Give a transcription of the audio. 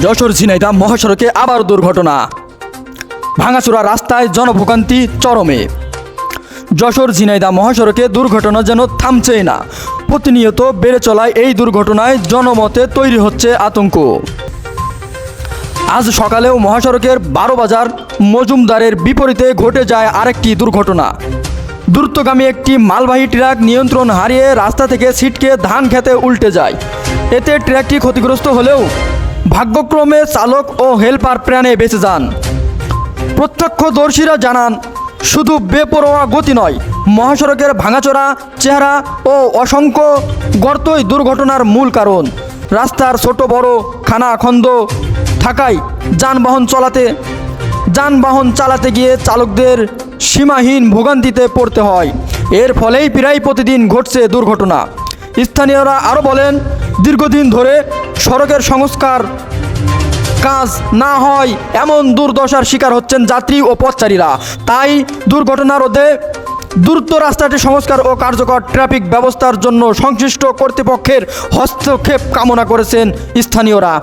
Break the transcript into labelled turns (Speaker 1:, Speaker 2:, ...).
Speaker 1: যশোর ঝিনাইদা মহাসড়কে আবার দুর্ঘটনা। ভাঙাচোরা রাস্তায় জনভোগান্তি চরমে। যশোর ঝিনাইদা মহাসড়কে দুর্ঘটনা যেন থামছেই না। প্রতিনিয়ত বেড়ে চলায় এই দুর্ঘটনায় জনমতে তৈরি হচ্ছে আতঙ্ক। আজ সকালেও মহাসড়কের বারো বাজার মজুমদারের বিপরীতে ঘটে যায় আরেকটি দুর্ঘটনা। দ্রুতগামী একটি মালবাহী ট্রাক নিয়ন্ত্রণ হারিয়ে রাস্তা থেকে ছিটকে ধান খেতে উল্টে যায়। এতে ট্রাকটি ক্ষতিগ্রস্ত হলেও ভাগ্যক্রমে চালক ও হেলপার প্রাণে বেঁচে যান। প্রত্যক্ষদর্শীরা জানান, শুধু বেপরোয়া গতি নয়, মহাসড়কের ভাঙাচোরা, চেহারা ও অসংখ্য গর্তই দুর্ঘটনার মূল কারণ। রাস্তার ছোট বড় খানাখন্দ থাকায় যানবাহন চলাতে, যানবাহন চালাতে গিয়ে চালকদের সীমাহীন ভোগান্তিতে পড়তে হয়। এর ফলেই প্রায় প্রতিদিন ঘটছে দুর্ঘটনা। স্থানীয়রা আরও বলেন দীর্ঘদিন ধরে সড়কের সংস্কার কাজ না হয়, এমন দুর্দশার শিকার হচ্ছেন যাত্রী ও পথচারীরা। তাই দুর্ঘটনা রোধে দ্রুত রাস্তাটি সংস্কার ও কার্যকর ট্রাফিক ব্যবস্থার জন্য সংশ্লিষ্ট কর্তৃপক্ষের হস্তক্ষেপ কামনা করেছেন স্থানীয়রা।